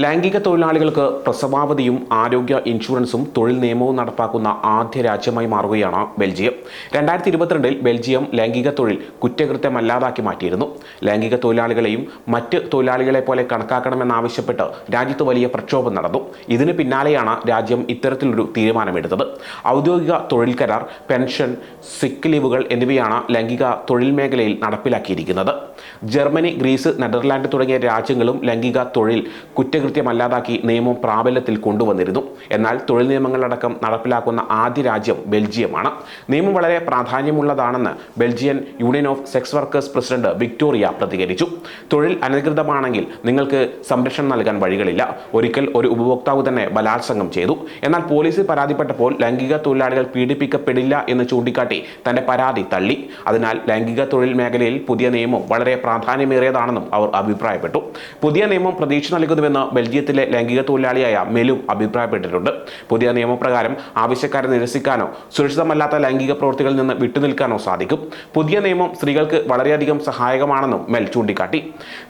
ലൈംഗിക തൊഴിലാളികൾക്ക് പ്രസവാവധിയും ആരോഗ്യ ഇൻഷുറൻസും തൊഴിൽ നിയമവും നടപ്പാക്കുന്ന ആദ്യ രാജ്യമായി മാറുകയാണ് ബെൽജിയം. രണ്ടായിരത്തി ഇരുപത്തിരണ്ടിൽ ബെൽജിയം ലൈംഗിക തൊഴിൽ കുറ്റകൃത്യമല്ലാതാക്കി മാറ്റിയിരുന്നു. ലൈംഗിക തൊഴിലാളികളെയും മറ്റ് തൊഴിലാളികളെ പോലെ കണക്കാക്കണമെന്നാവശ്യപ്പെട്ട് രാജ്യത്ത് വലിയ പ്രക്ഷോഭം നടന്നു. ഇതിന് പിന്നാലെയാണ് രാജ്യം ഇത്തരത്തിലൊരു തീരുമാനമെടുത്തത്. ഔദ്യോഗിക തൊഴിൽ കരാർ പെൻഷൻ സിക്ക് ലീവുകൾ എന്നിവയാണ് ലൈംഗിക തൊഴിൽ മേഖലയിൽ നടപ്പിലാക്കിയിരിക്കുന്നത്. ജർമ്മനി ഗ്രീസ് നെതർലാൻഡ് തുടങ്ങിയ രാജ്യങ്ങളും ലൈംഗിക തൊഴിൽ കുറ്റകൃത്യമല്ലാതാക്കി നിയമം പ്രാബല്യത്തിൽ കൊണ്ടുവന്നിരുന്നു. എന്നാൽ തൊഴിൽ നിയമങ്ങളടക്കം നടപ്പിലാക്കുന്ന ആദ്യ രാജ്യം ബെൽജിയമാണ്. നിയമം വളരെ പ്രാധാന്യമുള്ളതാണെന്ന് Belgian union of sex workers president Victoria പ്രതികരിച്ചു. തൊഴിൽ അനധികൃതമാണെങ്കിൽ നിങ്ങൾക്ക് സംരക്ഷണം നൽകാൻ വഴികളില്ല. ഒരിക്കൽ ഒരു ഉപഭോക്താവ് തന്നെ ബലാത്സംഗം ചെയ്തു. എന്നാൽ പോലീസിൽ പരാതിപ്പെട്ടപ്പോൾ ലൈംഗിക തൊഴിലാളികൾ പീഡിപ്പിക്കപ്പെടില്ല എന്ന് ചൂണ്ടിക്കാട്ടി തന്റെ പരാതി തള്ളി. അതിനാൽ ലൈംഗിക തൊഴിൽ മേഖലയിൽ പുതിയ നിയമം വളരെ പ്രാധാന്യമേറിയതാണെന്നും അവർ അഭിപ്രായപ്പെട്ടു. പുതിയ നിയമം പ്രതീക്ഷ നൽകുന്നുവെന്ന് ബെൽജിയത്തിലെ ലൈംഗിക തൊഴിലാളിയായ മെലും അഭിപ്രായപ്പെട്ടിട്ടുണ്ട്. പുതിയ നിയമപ്രകാരം ആവശ്യക്കാരെ നിരസിക്കാനോ സുരക്ഷിതമല്ലാത്ത ലൈംഗിക പ്രവൃത്തികളിൽ നിന്ന് വിട്ടുനിൽക്കാനോ സാധിക്കും. പുതിയ നിയമം സ്ത്രീകൾക്ക് വളരെയധികം സഹായകമാണെന്നും മെൽ ചൂണ്ടിക്കാട്ടി.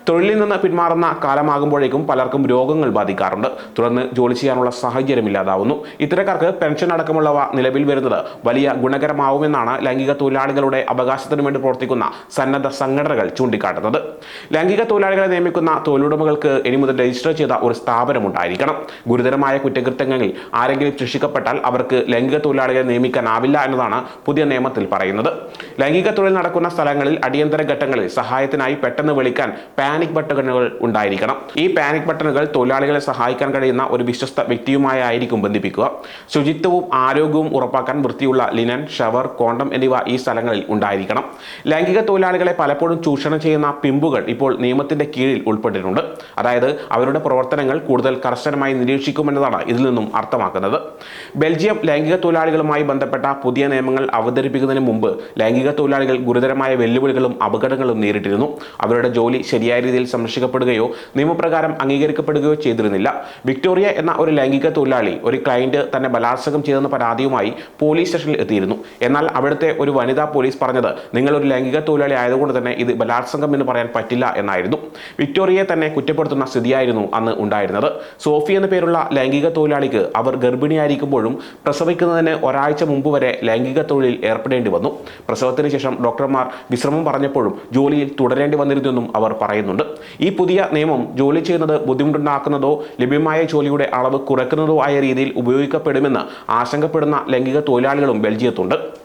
തൊഴിലിൽ നിന്ന് പിന്മാറുന്ന കാലമാകുമ്പോഴേക്കും പലർക്കും രോഗങ്ങൾ ബാധിക്കാറുണ്ട്. തുടർന്ന് ജോലി ചെയ്യാനുള്ള സാഹചര്യം ഇല്ലാതാവുന്നു. ഇത്തരക്കാർക്ക് പെൻഷൻ അടക്കമുള്ളവ നിലവിൽ വരുന്നത് വലിയ ഗുണകരമാവുമെന്നാണ് ലൈംഗിക തൊഴിലാളികളുടെ അവകാശത്തിനു വേണ്ടി പ്രവർത്തിക്കുന്ന സന്നദ്ധ സംഘടനകൾ ചൂണ്ടിക്കാട്ടുന്നത്. ലൈംഗിക തൊഴിലാളികളെ നിയമിക്കുന്ന തൊഴിലുടമകൾക്ക് ഇനി മുതൽ രജിസ്റ്റർ ചെയ്ത ഒരു സ്ഥാപനമുണ്ടായിരിക്കണം. ഗുരുതരമായ കുറ്റകൃത്യങ്ങളിൽ ആരെങ്കിലും ശിക്ഷിക്കപ്പെട്ടാൽ അവർക്ക് ലൈംഗിക തൊഴിലാളികളെ നിയമിക്കാനാവില്ല എന്നതാണ് പുതിയ നിയമത്തിൽ പറയുന്നത്. ലൈംഗിക തൊഴിൽ നടക്കുന്ന സ്ഥലങ്ങളിൽ അടിയന്തര ഘട്ടങ്ങളിൽ സഹായത്തിനായി പെട്ടെന്ന് വിളിക്കാൻ പാനിക് ബട്ടണുകൾ ഉണ്ടായിരിക്കണം. ഈ പാനിക് ബട്ടണുകൾ തൊഴിലാളികളെ സഹായിക്കാൻ കഴിയുന്ന ഒരു വിശ്വസ്ത വ്യക്തിയുമായി ആയിരിക്കും ബന്ധിപ്പിക്കുക. ശുചിത്വവും ആരോഗ്യവും ഉറപ്പാക്കാൻ വൃത്തിയുള്ള ലിനൻ ഷവർ കോണ്ടം എന്നിവ ഈ സ്ഥലങ്ങളിൽ ഉണ്ടായിരിക്കണം. ലൈംഗിക തൊഴിലാളികളെ പലപ്പോഴും ചൂഷണം ചെയ്യുന്ന പിമ്പുകൾ ഇപ്പോൾ നിയമത്തിന്റെ കീഴിൽ ഉൾപ്പെട്ടിട്ടുണ്ട്. അതായത് അവരുടെ പ്രവർത്തനങ്ങൾ കൂടുതൽ കർശനമായി നിരീക്ഷിക്കുമെന്നതാണ് ഇതിൽ നിന്നും അർത്ഥമാക്കുന്നത്. ബെൽജിയം ലൈംഗിക തൊഴിലാളികളുമായി ബന്ധപ്പെട്ട പുതിയ നിയമങ്ങൾ അവതരിപ്പിക്കുന്നതിന് മുമ്പ് ലൈംഗിക തൊഴിലാളികൾ ഗുരുതരമായ വെല്ലുവിളികളും അപകടങ്ങളും നേരിട്ടിരുന്നു. അവരുടെ ജോലി ശരിയായ രീതിയിൽ സംരക്ഷിക്കപ്പെടുകയോ നിയമപ്രകാരം അംഗീകരിക്കപ്പെടുകയോ ചെയ്തിരുന്നില്ല. വിക്ടോറിയ എന്ന ഒരു ലൈംഗിക തൊഴിലാളി ഒരു ക്ലയന്റ് തന്നെ ബലാത്സംഗം ചെയ്തെന്ന പരാതിയുമായി പോലീസ് സ്റ്റേഷനിൽ എത്തിയിരുന്നു. എന്നാൽ അവിടുത്തെ ഒരു വനിതാ പോലീസ് പറഞ്ഞത് നിങ്ങൾ ഒരു ലൈംഗിക തൊഴിലാളി ആയതുകൊണ്ട് തന്നെ ഇത് ബലാത്സംഗം എന്ന് പറയാൻ പറ്റില്ല എന്നായിരുന്നു. വിക്ടോറിയയെ തന്നെ കുറ്റപ്പെടുത്തുന്ന സ്ഥിതിയായിരുന്നു അന്ന് ഉണ്ടായിരുന്നത്. സോഫി എന്ന പേരുള്ള ലൈംഗിക തൊഴിലാളിക്ക് അവർ ഗർഭിണിയായിരിക്കുമ്പോഴും പ്രസവിക്കുന്നതിന് ഒരാഴ്ച മുമ്പ് വരെ ലൈംഗിക തൊഴിലിൽ ഏർപ്പെടേണ്ടി വന്നു. പ്രസവത്തിന് ശേഷം ഡോക്ടർമാർ വിശ്രമം പറഞ്ഞപ്പോഴും ജോലിയിൽ തുടരേണ്ടി വന്നിരുന്നെന്നും അവർ പറയുന്നുണ്ട്. ഈ പുതിയ നിയമം ജോലി ചെയ്യുന്നത് ബുദ്ധിമുട്ടുണ്ടാക്കുന്നതോ ലഭ്യമായ ജോലിയുടെ അളവ് കുറയ്ക്കുന്നതോ ആയ രീതിയിൽ ഉപയോഗിക്കപ്പെടുമെന്ന് ആശങ്കപ്പെടുന്ന ലൈംഗിക തൊഴിലാളികളും ബെൽജിയത്തുണ്ട്.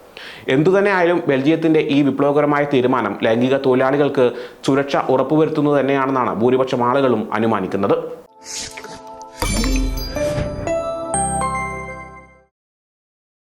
എന്തുതന്നെ ആയാലും ബെൽജിയത്തിന്റെ ഈ വിപ്ലവകരമായ തീരുമാനം ലൈംഗിക തൊഴിലാളികൾക്ക് സുരക്ഷ ഉറപ്പുവരുത്തുന്നത് തന്നെയാണെന്നാണ് ഭൂരിപക്ഷം ആളുകളും അനുമാനിക്കുന്നത്.